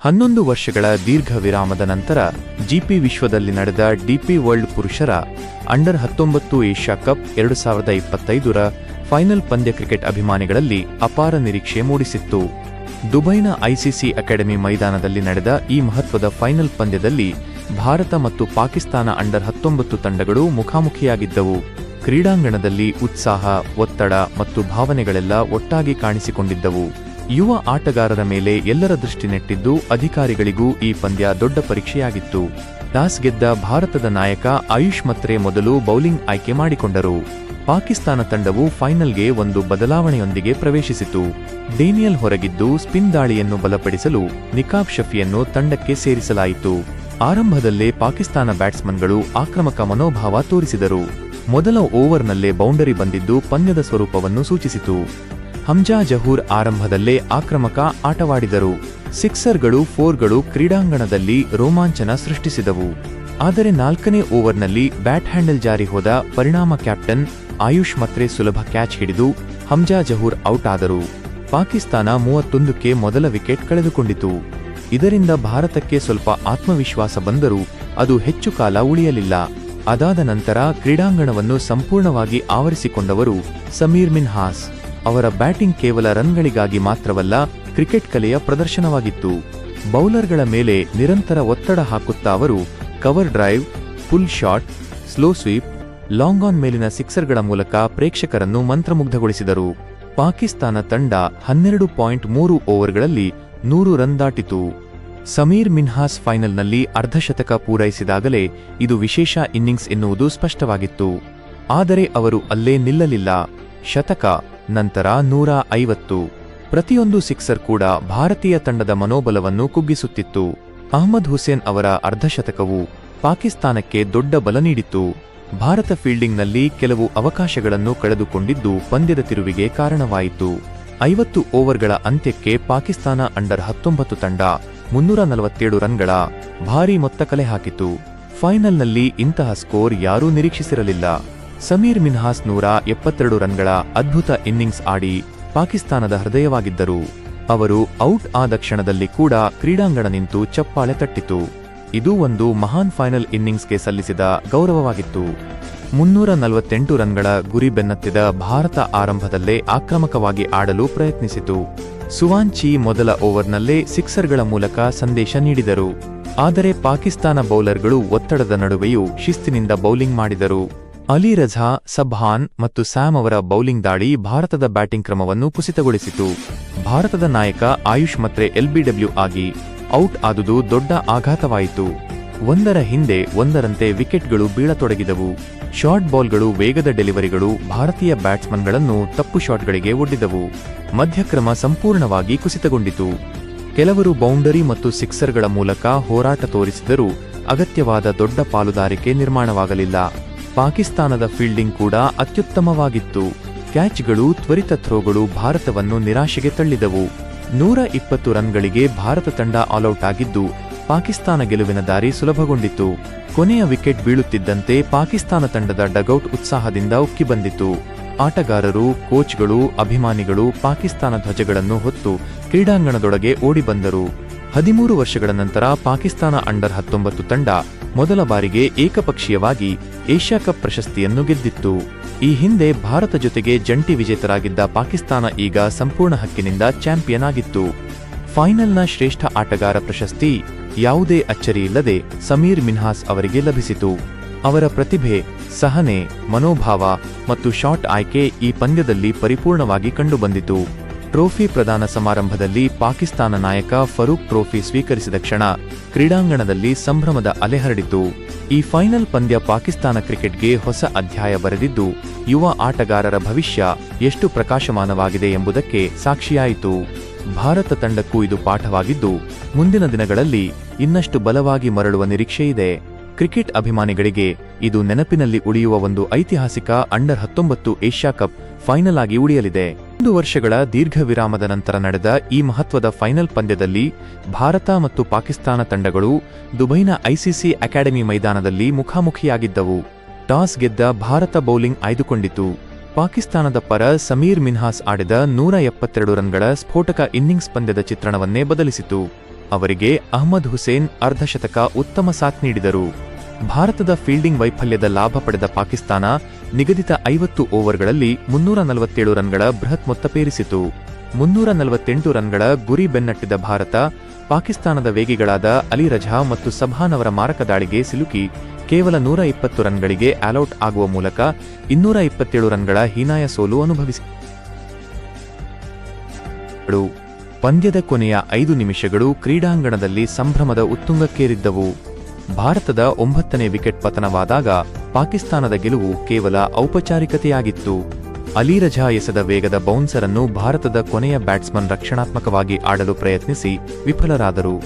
ಹನ್ನೊಂದು ವರ್ಷಗಳ ದೀರ್ಘ ವಿರಾಮದ ನಂತರ ಜಿಪಿ ವಿಶ್ವದಲ್ಲಿ ನಡೆದ ಡಿಪಿ ವರ್ಲ್ಡ್ ಪುರುಷರ ಅಂಡರ್ ಹತ್ತೊಂಬತ್ತು ಏಷ್ಯಾ ಕಪ್ ಎರಡು ಸಾವಿರದ ಇಪ್ಪತ್ತೈದರ ಫೈನಲ್ ಪಂದ್ಯ ಕ್ರಿಕೆಟ್ ಅಭಿಮಾನಿಗಳಲ್ಲಿ ಅಪಾರ ನಿರೀಕ್ಷೆ ಮೂಡಿಸಿತ್ತು. ದುಬೈನ ಐಸಿಸಿ ಅಕಾಡೆಮಿ ಮೈದಾನದಲ್ಲಿ ನಡೆದ ಈ ಮಹತ್ವದ ಫೈನಲ್ ಪಂದ್ಯದಲ್ಲಿ ಭಾರತ ಮತ್ತು ಪಾಕಿಸ್ತಾನ ಅಂಡರ್ ಹತ್ತೊಂಬತ್ತು ತಂಡಗಳು ಮುಖಾಮುಖಿಯಾಗಿದ್ದವು. ಕ್ರೀಡಾಂಗಣದಲ್ಲಿ ಉತ್ಸಾಹ, ಒತ್ತಡ ಮತ್ತು ಭಾವನೆಗಳೆಲ್ಲ ಒಟ್ಟಾಗಿ ಕಾಣಿಸಿಕೊಂಡಿದ್ದವು. ಯುವ ಆಟಗಾರರ ಮೇಲೆ ಎಲ್ಲರ ದೃಷ್ಟಿ ನೆಟ್ಟಿದ್ದು ಅಧಿಕಾರಿಗಳಿಗೂ ಈ ಪಂದ್ಯ ದೊಡ್ಡ ಪರೀಕ್ಷೆಯಾಗಿತ್ತು. ಟಾಸ್ ಗೆದ್ದ ಭಾರತದ ನಾಯಕ ಆಯುಷ್ ಮತ್ರೆ ಮೊದಲು ಬೌಲಿಂಗ್ ಆಯ್ಕೆ ಮಾಡಿಕೊಂಡರು. ಪಾಕಿಸ್ತಾನ ತಂಡವು ಫೈನಲ್ಗೆ ಒಂದು ಬದಲಾವಣೆಯೊಂದಿಗೆ ಪ್ರವೇಶಿಸಿತು. ಡೇನಿಯಲ್ ಹೊರಗಿದ್ದು ಸ್ಪಿನ್ ದಾಳಿಯನ್ನು ಬಲಪಡಿಸಲು ನಿಕಾಬ್ ಶಫಿಯನ್ನು ತಂಡಕ್ಕೆ ಸೇರಿಸಲಾಯಿತು. ಆರಂಭದಲ್ಲೇ ಪಾಕಿಸ್ತಾನ ಬ್ಯಾಟ್ಸ್ಮನ್ಗಳು ಆಕ್ರಮಕ ಮನೋಭಾವ ತೋರಿಸಿದರು. ಮೊದಲ ಓವರ್ನಲ್ಲೇ ಬೌಂಡರಿ ಬಂದಿದ್ದು ಪಂದ್ಯದ ಸ್ವರೂಪವನ್ನು ಸೂಚಿಸಿತು. ಹಮ್ಜಾ ಜಹೂರ್ ಆರಂಭದಲ್ಲೇ ಆಕ್ರಮಕ ಆಟವಾಡಿದರು. ಸಿಕ್ಸರ್ಗಳು, ಫೋರ್ಗಳು ಕ್ರೀಡಾಂಗಣದಲ್ಲಿ ರೋಮಾಂಚನ ಸೃಷ್ಟಿಸಿದವು. ಆದರೆ ನಾಲ್ಕನೇ ಓವರ್ನಲ್ಲಿ ಬ್ಯಾಟ್ ಹ್ಯಾಂಡಲ್ ಜಾರಿ ಹೋದ ಪರಿಣಾಮ ಕ್ಯಾಪ್ಟನ್ ಆಯುಷ್ ಮತ್ರೆ ಸುಲಭ ಕ್ಯಾಚ್ ಹಿಡಿದು ಹಮ್ಜಾ ಜಹೂರ್ ಔಟ್ ಆದರು. ಪಾಕಿಸ್ತಾನ ಮೂವತ್ತೊಂದಕ್ಕೆ ಮೊದಲ ವಿಕೆಟ್ ಕಳೆದುಕೊಂಡಿತು. ಇದರಿಂದ ಭಾರತಕ್ಕೆ ಸ್ವಲ್ಪ ಆತ್ಮವಿಶ್ವಾಸ ಬಂದರೂ ಅದು ಹೆಚ್ಚು ಕಾಲ ಉಳಿಯಲಿಲ್ಲ. ಅದಾದ ನಂತರ ಕ್ರೀಡಾಂಗಣವನ್ನು ಸಂಪೂರ್ಣವಾಗಿ ಆವರಿಸಿಕೊಂಡವರು ಸಮೀರ್ ಮಿನ್ಹಾಸ್. ಅವರ ಬ್ಯಾಟಿಂಗ್ ಕೇವಲ ರನ್ಗಳಿಗಾಗಿ ಮಾತ್ರವಲ್ಲ, ಕ್ರಿಕೆಟ್ ಕಲೆಯ ಪ್ರದರ್ಶನವಾಗಿತ್ತು. ಬೌಲರ್ಗಳ ಮೇಲೆ ನಿರಂತರ ಒತ್ತಡ ಹಾಕುತ್ತಾ ಅವರು cover drive full shot, slow sweep, long on ಮೇಲಿನ ಸಿಕ್ಸರ್ಗಳ ಮೂಲಕ ಪ್ರೇಕ್ಷಕರನ್ನು ಮಂತ್ರಮುಗ್ಧಗೊಳಿಸಿದರು. ಪಾಕಿಸ್ತಾನ ತಂಡ ಹನ್ನೆರಡು ಪಾಯಿಂಟ್ ಮೂರು ಓವರ್ಗಳಲ್ಲಿ ನೂರು ರನ್ ದಾಟಿತು. ಸಮೀರ್ ಮಿನ್ಹಾಸ್ ಫೈನಲ್ನಲ್ಲಿ ಅರ್ಧಶತಕ ಪೂರೈಸಿದಾಗಲೇ ಇದು ವಿಶೇಷ ಇನ್ನಿಂಗ್ಸ್ ಎನ್ನುವುದು ಸ್ಪಷ್ಟವಾಗಿತ್ತು. ಆದರೆ ಅವರು ಅಲ್ಲೇ ನಿಲ್ಲಲಿಲ್ಲ. ಶತಕ, ನಂತರ ನೂರ ಐವತ್ತು. ಪ್ರತಿಯೊಂದು ಸಿಕ್ಸರ್ ಕೂಡ ಭಾರತೀಯ ತಂಡದ ಮನೋಬಲವನ್ನು ಕುಗ್ಗಿಸುತ್ತಿತ್ತು. ಅಹ್ಮದ್ ಹುಸೇನ್ ಅವರ ಅರ್ಧಶತಕವು ಪಾಕಿಸ್ತಾನಕ್ಕೆ ದೊಡ್ಡ ಬಲ ನೀಡಿತು ಭಾರತ ಫೀಲ್ಡಿಂಗ್ನಲ್ಲಿ ಕೆಲವು ಅವಕಾಶಗಳನ್ನು ಕಳೆದುಕೊಂಡಿದ್ದು ಪಂದ್ಯದ ತಿರುವಿಗೆ ಕಾರಣವಾಯಿತು. ಐವತ್ತು ಓವರ್ಗಳ ಅಂತ್ಯಕ್ಕೆ ಪಾಕಿಸ್ತಾನ ಅಂಡರ್ ಹತ್ತೊಂಬತ್ತು ತಂಡ ಮುನ್ನೂರ ನಲವತ್ತೇಳು ರನ್ಗಳ ಭಾರೀ ಮೊತ್ತ ಕಲೆ ಹಾಕಿತು ಫೈನಲ್ನಲ್ಲಿ ಇಂತಹ ಸ್ಕೋರ್ ಯಾರೂ ನಿರೀಕ್ಷಿಸಿರಲಿಲ್ಲ. ಸಮೀರ್ ಮಿನ್ಹಾಸ್ ನೂರ ಎಪ್ಪತ್ತೆರಡು ರನ್ಗಳ ಅದ್ಭುತ ಇನ್ನಿಂಗ್ಸ್ ಆಡಿ ಪಾಕಿಸ್ತಾನದ ಹೃದಯವಾಗಿದ್ದರು. ಅವರು ಔಟ್ ಆದ ಕ್ಷಣದಲ್ಲಿ ಕೂಡ ಕ್ರೀಡಾಂಗಣ ನಿಂತು ಚಪ್ಪಾಳೆ ತಟ್ಟಿತು. ಇದು ಒಂದು ಮಹಾನ್ ಫೈನಲ್ ಇನ್ನಿಂಗ್ಸ್ಗೆ ಸಲ್ಲಿಸಿದ ಗೌರವವಾಗಿತ್ತು. ಮುನ್ನೂರ ನಲವತ್ತೆಂಟು ರನ್ಗಳ ಗುರಿ ಬೆನ್ನತ್ತಿದ ಭಾರತ ಆರಂಭದಲ್ಲೇ ಆಕ್ರಮಕವಾಗಿ ಆಡಲು ಪ್ರಯತ್ನಿಸಿತು. ಸುವಾಂಚಿ ಮೊದಲ ಓವರ್ನಲ್ಲೇ ಸಿಕ್ಸರ್ಗಳ ಮೂಲಕ ಸಂದೇಶ ನೀಡಿದರು. ಆದರೆ ಪಾಕಿಸ್ತಾನ ಬೌಲರ್ಗಳು ಒತ್ತಡದ ನಡುವೆಯೂ ಶಿಸ್ತಿನಿಂದ ಬೌಲಿಂಗ್ ಮಾಡಿದರು. ಅಲಿ ರಝಾ, ಸಬ್ಹಾನ್ ಮತ್ತು ಸ್ಯಾಮ್ ಅವರ ಬೌಲಿಂಗ್ ದಾಳಿ ಭಾರತದ ಬ್ಯಾಟಿಂಗ್ ಕ್ರಮವನ್ನು ಕುಸಿತಗೊಳಿಸಿತು. ಭಾರತದ ನಾಯಕ ಆಯುಷ್ ಮತ್ರೆ ಎಲ್ಬಿಡಬ್ಲ್ಯೂ ಆಗಿ ಔಟ್ ಆದುದು ದೊಡ್ಡ ಆಘಾತವಾಯಿತು. ಒಂದರ ಹಿಂದೆ ಒಂದರಂತೆ ವಿಕೆಟ್ಗಳು ಬೀಳತೊಡಗಿದವು. ಶಾರ್ಟ್ ಬಾಲ್ಗಳು ವೇಗದ ಡೆಲಿವರಿಗಳು ಭಾರತೀಯ ಬ್ಯಾಟ್ಸ್ಮನ್ಗಳನ್ನು ತಪ್ಪು ಶಾಟ್ಗಳಿಗೆ ಒಡ್ಡಿದವು. ಮಧ್ಯಕ್ರಮ ಸಂಪೂರ್ಣವಾಗಿ ಕುಸಿತಗೊಂಡಿತು. ಕೆಲವರು ಬೌಂಡರಿ ಮತ್ತು ಸಿಕ್ಸರ್ಗಳ ಮೂಲಕ ಹೋರಾಟ ತೋರಿಸಿದರೂ ಅಗತ್ಯವಾದ ದೊಡ್ಡ ಪಾಲುದಾರಿಕೆ ನಿರ್ಮಾಣವಾಗಲಿಲ್ಲ. ಪಾಕಿಸ್ತಾನದ ಫೀಲ್ಡಿಂಗ್ ಕೂಡ ಅತ್ಯುತ್ತಮವಾಗಿತ್ತು. ಕ್ಯಾಚ್ಗಳು, ತ್ವರಿತ ಥ್ರೋಗಳು ಭಾರತವನ್ನು ನಿರಾಶೆಗೆ ತಳ್ಳಿದವು. ನೂರ ಇಪ್ಪತ್ತು ರನ್ಗಳಿಗೆ ಭಾರತ ತಂಡ ಆಲ್ಔಟ್ ಆಗಿದ್ದು, ಪಾಕಿಸ್ತಾನ ಗೆಲುವಿನ ದಾರಿ ಸುಲಭಗೊಂಡಿತು ಕೊನೆಯ ವಿಕೆಟ್ ಬೀಳುತ್ತಿದ್ದಂತೆ ಪಾಕಿಸ್ತಾನ ತಂಡದ ಡಗೌಟ್ ಉತ್ಸಾಹದಿಂದ ಉಕ್ಕಿ ಬಂದಿತು ಆಟಗಾರರು, ಕೋಚ್ಗಳು, ಅಭಿಮಾನಿಗಳು ಪಾಕಿಸ್ತಾನ ಧ್ವಜಗಳನ್ನು ಹೊತ್ತು ಕ್ರೀಡಾಂಗಣದೊಳಗೆ ಓಡಿಬಂದರು ಹದಿಮೂರು ವರ್ಷಗಳ ನಂತರ ಪಾಕಿಸ್ತಾನ ಅಂಡರ್ ಹತ್ತೊಂಬತ್ತು ತಂಡ ಮೊದಲ ಬಾರಿಗೆ ಏಕಪಕ್ಷೀಯವಾಗಿ ಏಷ್ಯಾ ಕಪ್ ಪ್ರಶಸ್ತಿಯನ್ನು ಗೆದ್ದಿತ್ತು. ಈ ಹಿಂದೆ ಭಾರತ ಜೊತೆಗೆ ಜಂಟಿ ವಿಜೇತರಾಗಿದ್ದ ಪಾಕಿಸ್ತಾನ ಈಗ ಸಂಪೂರ್ಣ ಹಕ್ಕಿನಿಂದ ಚಾಂಪಿಯನ್ ಆಗಿತ್ತು. ಫೈನಲ್ನ ಶ್ರೇಷ್ಠ ಆಟಗಾರ ಪ್ರಶಸ್ತಿ ಯಾವುದೇ ಅಚ್ಚರಿಯಿಲ್ಲದೆ ಸಮೀರ್ ಮಿನ್ಹಾಸ್ ಅವರಿಗೆ ಲಭಿಸಿತು. ಅವರ ಪ್ರತಿಭೆ, ಸಹನೆ, ಮನೋಭಾವ ಮತ್ತು ಶಾಟ್ ಆಯ್ಕೆ ಈ ಪಂದ್ಯದಲ್ಲಿ ಪರಿಪೂರ್ಣವಾಗಿ ಕಂಡುಬಂದಿತು. ಟ್ರೋಫಿ ಪ್ರದಾನ ಸಮಾರಂಭದಲ್ಲಿ ಪಾಕಿಸ್ತಾನ ನಾಯಕ ಫರೂಕ್ ಟ್ರೋಫಿ ಸ್ವೀಕರಿಸಿದ ಕ್ಷಣ ಕ್ರೀಡಾಂಗಣದಲ್ಲಿ ಸಂಭ್ರಮದ ಅಲೆ ಹರಡಿತು ಈ ಫೈನಲ್ ಪಂದ್ಯ ಪಾಕಿಸ್ತಾನ ಕ್ರಿಕೆಟ್ಗೆ ಹೊಸ ಅಧ್ಯಾಯ ಬರೆದಿದ್ದು, ಯುವ ಆಟಗಾರರ ಭವಿಷ್ಯ ಎಷ್ಟು ಪ್ರಕಾಶಮಾನವಾಗಿದೆ ಎಂಬುದಕ್ಕೆ ಸಾಕ್ಷಿಯಾಯಿತು. ಭಾರತ ತಂಡಕ್ಕೂ ಇದು ಪಾಠವಾಗಿದ್ದು, ಮುಂದಿನ ದಿನಗಳಲ್ಲಿ ಇನ್ನಷ್ಟು ಬಲವಾಗಿ ಮರಳುವ ನಿರೀಕ್ಷೆಯಿದೆ ಕ್ರಿಕೆಟ್ ಅಭಿಮಾನಿಗಳಿಗೆ ಇದು ನೆನಪಿನಲ್ಲಿ ಉಳಿಯುವ ಒಂದು ಐತಿಹಾಸಿಕ ಅಂಡರ್ ಹತ್ತೊಂಬತ್ತು ಏಷ್ಯಾ ಕಪ್ ಫೈನಲ್ ಆಗಿ ಉಳಿಯಲಿದೆ. ಒಂದು ವರ್ಷಗಳ ದೀರ್ಘ ವಿರಾಮದ ನಂತರ ನಡೆದ ಈ ಮಹತ್ವದ ಫೈನಲ್ ಪಂದ್ಯದಲ್ಲಿ ಭಾರತ ಮತ್ತು ಪಾಕಿಸ್ತಾನ ತಂಡಗಳು ದುಬೈನ ಐಸಿಸಿ ಅಕಾಡೆಮಿ ಮೈದಾನದಲ್ಲಿ ಮುಖಾಮುಖಿಯಾಗಿದ್ದವು. ಟಾಸ್ ಗೆದ್ದ ಭಾರತ ಬೌಲಿಂಗ್ ಆಯ್ದುಕೊಂಡಿತು. ಪಾಕಿಸ್ತಾನದ ಪರ ಸಮೀರ್ ಮಿನ್ಹಾಸ್ ಆಡಿದ ನೂರ ಎಪ್ಪತ್ತೆರಡು ರನ್ಗಳ ಸ್ಫೋಟಕ ಇನ್ನಿಂಗ್ಸ್ ಪಂದ್ಯದ ಚಿತ್ರಣವನ್ನೇ ಬದಲಿಸಿತು. ಅವರಿಗೆ ಅಹ್ಮದ್ ಹುಸೇನ್ ಅರ್ಧಶತಕ ಉತ್ತಮ ಸಾಥ್ ನೀಡಿದರು. ಭಾರತದ ಫೀಲ್ಡಿಂಗ್ ವೈಫಲ್ಯದ ಲಾಭ ಪಡೆದ ಪಾಕಿಸ್ತಾನ ನಿಗದಿತ ಐವತ್ತು ಓವರ್ಗಳಲ್ಲಿ ಮುನ್ನೂರ ನಲವತ್ತೇಳು ರನ್ಗಳ ಬೃಹತ್ ಮೊತ್ತ ಪೇರಿಸಿತು ಮುನ್ನೂರ ನಲವತ್ತೆಂಟು ರನ್ಗಳ ಗುರಿ ಬೆನ್ನಟ್ಟಿದ ಭಾರತ, ಪಾಕಿಸ್ತಾನದ ವೇಗಿಗಳಾದ ಅಲಿ ರಜಾ ಮತ್ತು ಸಭಾನ್ ಅವರ ಮಾರಕ ದಾಳಿಗೆ ಸಿಲುಕಿ ಕೇವಲ ನೂರ ಇಪ್ಪತ್ತು ರನ್ಗಳಿಗೆ ಆಲೌಟ್ ಆಗುವ ಮೂಲಕ ಇನ್ನೂರ ಇಪ್ಪತ್ತೇಳು ರನ್ಗಳ ಹೀನಾಯ ಸೋಲು ಅನುಭವಿಸಿ. ಪಂದ್ಯದ ಕೊನೆಯ ಐದು ನಿಮಿಷಗಳು ಕ್ರೀಡಾಂಗಣದಲ್ಲಿ ಸಂಭ್ರಮದ ಉತ್ತುಂಗಕ್ಕೇರಿದ್ದವು ಭಾರತದ ಒಂಬತ್ತನೇ ವಿಕೆಟ್ ಪತನವಾದಾಗ ಪಾಕಿಸ್ತಾನದ ಗೆಲುವು ಕೇವಲ ಔಪಚಾರಿಕತೆಯಾಗಿತ್ತು. ಅಲಿ ರಜಾ ಎಸೆದ ವೇಗದ ಬೌನ್ಸರನ್ನು ಭಾರತದ ಕೊನೆಯ ಬ್ಯಾಟ್ಸ್ಮನ್ ರಕ್ಷಣಾತ್ಮಕವಾಗಿ ಆಡಲು ಪ್ರಯತ್ನಿಸಿ ವಿಫಲರಾದರು.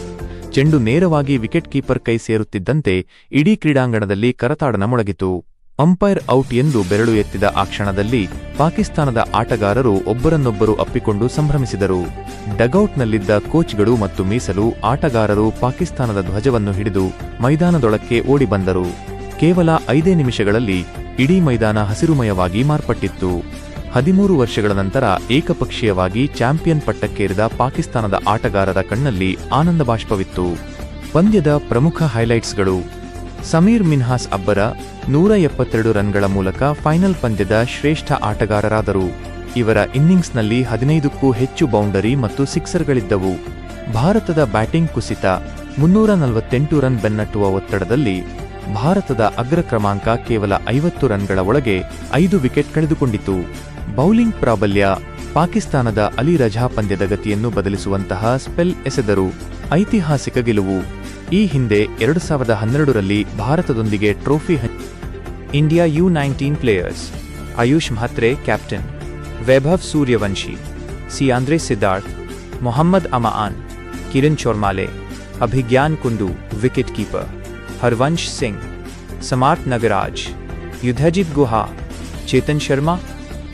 ಚೆಂಡು ನೇರವಾಗಿ ವಿಕೆಟ್ ಕೀಪರ್ ಕೈ ಸೇರುತ್ತಿದ್ದಂತೆ ಇಡೀ ಕ್ರೀಡಾಂಗಣದಲ್ಲಿ ಕರತಾಡನ ಮೊಳಗಿತು. ಅಂಪೈರ್ ಔಟ್ ಎಂದು ಬೆರಳು ಎತ್ತಿದ ಆ ಕ್ಷಣದಲ್ಲಿ ಪಾಕಿಸ್ತಾನದ ಆಟಗಾರರು ಒಬ್ಬರನ್ನೊಬ್ಬರು ಅಪ್ಪಿಕೊಂಡು ಸಂಭ್ರಮಿಸಿದರು. ಡಗೌಟ್ನಲ್ಲಿದ್ದ ಕೋಚ್ಗಳು ಮತ್ತು ಮೀಸಲು ಆಟಗಾರರು ಪಾಕಿಸ್ತಾನದ ಧ್ವಜವನ್ನು ಹಿಡಿದು ಮೈದಾನದೊಳಕ್ಕೆ ಓಡಿ ಬಂದರು. ಕೇವಲ ಐದೇ ನಿಮಿಷಗಳಲ್ಲಿ ಇಡೀ ಮೈದಾನ ಹಸಿರುಮಯವಾಗಿ ಮಾರ್ಪಟ್ಟಿತ್ತು. ಹದಿಮೂರು ವರ್ಷಗಳ ನಂತರ ಏಕಪಕ್ಷೀಯವಾಗಿ ಚಾಂಪಿಯನ್ ಪಟ್ಟಕ್ಕೇರಿದ ಪಾಕಿಸ್ತಾನದ ಆಟಗಾರರ ಕಣ್ಣಲ್ಲಿ ಆನಂದ ಬಾಷ್ಪವಿತ್ತು. ಪಂದ್ಯದ ಪ್ರಮುಖ ಹೈಲೈಟ್ಸ್ಗಳು ಸಮೀರ್ ಮಿನ್ಹಾಸ್ ಅಬ್ಬರ ನೂರ ಎಪ್ಪತ್ತೆರಡು ರನ್ಗಳ ಮೂಲಕ ಫೈನಲ್ ಪಂದ್ಯದ ಶ್ರೇಷ್ಠ ಆಟಗಾರರಾದರು. ಇವರ ಇನ್ನಿಂಗ್ಸ್ನಲ್ಲಿ ಹದಿನೈದಕ್ಕೂ ಹೆಚ್ಚು ಬೌಂಡರಿ ಮತ್ತು ಸಿಕ್ಸರ್ಗಳಿದ್ದವು. ಭಾರತದ ಬ್ಯಾಟಿಂಗ್ ಕುಸಿತ ಮುನ್ನೂರ ನಲವತ್ತೆಂಟು ರನ್ ಬೆನ್ನಟ್ಟುವ ಒತ್ತಡದಲ್ಲಿ ಭಾರತದ ಅಗ್ರ ಕ್ರಮಾಂಕ ಕೇವಲ ಐವತ್ತು ರನ್ಗಳ ಒಳಗೆ ಐದು ವಿಕೆಟ್ ಕಳೆದುಕೊಂಡಿತು. ಬೌಲಿಂಗ್ ಪ್ರಾಬಲ್ಯ, ಪಾಕಿಸ್ತಾನದ ಅಲಿ ರಜಾ ಪಂದ್ಯದ ಗತಿಯನ್ನು ಬದಲಿಸುವಂತಹ ಸ್ಪೆಲ್ ಎಸೆದರು. ಐತಿಹಾಸಿಕ ಗೆಲುವು. ಈ ಹಿಂದೆ ಎರಡು ಸಾವಿರದ ಹನ್ನೆರಡರಲ್ಲಿ ಭಾರತದೊಂದಿಗೆ ಟ್ರೋಫಿ ಹಂಚಿ India U19 players Ayush Mhatre captain Vaibhav Suryavanshi Siandre Siddharth Mohammad Amaan Kiran Chormale Abhigyan Kundu Harvansh Singh Samarth Nagaraj, Yudhajit Guha, Chetan Sharma,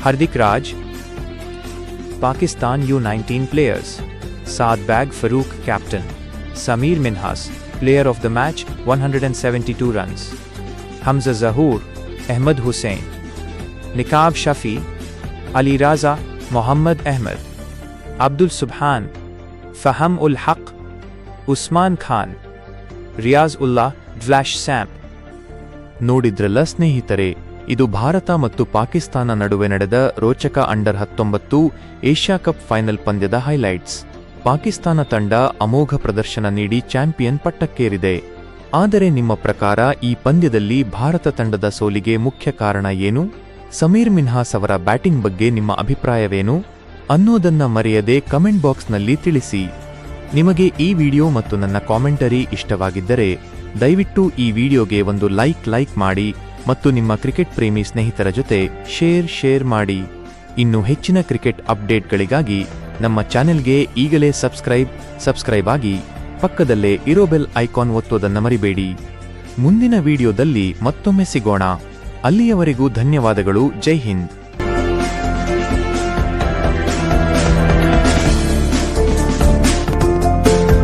Hardik Raj, Pakistan U 19 players Saad Baig Farooq captain Sameer Minhas player of the match 172 runs Hamza Zahoor, Ahmed Hussain, Nikab Shafi, Ali Raza, Mohammad Ahmed, Abdul Subhan, Faham Ul हक, Usman Khan, Riaz Ullah Vlash Samp. ನೋಡಿದ್ರಲ್ಲ ಸ್ನೇಹಿತರೆ, ಇದು ಭಾರತ ಮತ್ತು ಪಾಕಿಸ್ತಾನ ನಡುವೆ ನಡೆದ ರೋಚಕ under ಹತ್ತೊಂಬತ್ತು Asia cup final ಪಂದ್ಯದ ಹೈಲೈಟ್ಸ್. ಪಾಕಿಸ್ತಾನ ತಂಡ ಅಮೋಘ ಪ್ರದರ್ಶನ ನೀಡಿ ಚಾಂಪಿಯನ್ ಪಟ್ಟಕ್ಕೇರಿದೆ. ಆದರೆ ನಿಮ್ಮ ಪ್ರಕಾರ ಈ ಪಂದ್ಯದಲ್ಲಿ ಭಾರತ ತಂಡದ ಸೋಲಿಗೆ ಮುಖ್ಯ ಕಾರಣ ಏನು? ಸಮೀರ್ ಮಿನ್ಹಾಸ್ ಅವರ ಬ್ಯಾಟಿಂಗ್ ಬಗ್ಗೆ ನಿಮ್ಮ ಅಭಿಪ್ರಾಯವೇನು? ಅನ್ನೋದನ್ನ ಮರೆಯದೆ ಕಮೆಂಟ್ ಬಾಕ್ಸ್ನಲ್ಲಿ ತಿಳಿಸಿ. ನಿಮಗೆ ಈ ವಿಡಿಯೋ ಮತ್ತು ನನ್ನ ಕಾಮೆಂಟರಿ ಇಷ್ಟವಾಗಿದ್ದರೆ ದಯವಿಟ್ಟು ಈ ವಿಡಿಯೋಗೆ ಒಂದು ಲೈಕ್ ಲೈಕ್ ಮಾಡಿ ಮತ್ತು ನಿಮ್ಮ ಕ್ರಿಕೆಟ್ ಪ್ರೇಮಿ ಸ್ನೇಹಿತರ ಜೊತೆ ಶೇರ್ ಶೇರ್ ಮಾಡಿ. ಇನ್ನು ಹೆಚ್ಚಿನ ಕ್ರಿಕೆಟ್ ಅಪ್ಡೇಟ್ಗಳಿಗಾಗಿ ನಮ್ಮ ಚಾನೆಲ್ಗೆ ಈಗಲೇ ಸಬ್ಸ್ಕ್ರೈಬ್ ಸಬ್ಸ್ಕ್ರೈಬ್ ಆಗಿ ಪಕ್ಕದಲ್ಲೇ ಇರೋ ಬೆಲ್ ಐಕಾನ್ ಒತ್ತೋದನ್ನ ಮರಿಬೇಡಿ. ಮುಂದಿನ ವಿಡಿಯೋದಲ್ಲಿ ಮತ್ತೊಮ್ಮೆ ಸಿಗೋಣ. ಅಲ್ಲಿಯವರೆಗೂ ಧನ್ಯವಾದಗಳು. ಜೈ ಹಿಂದ್.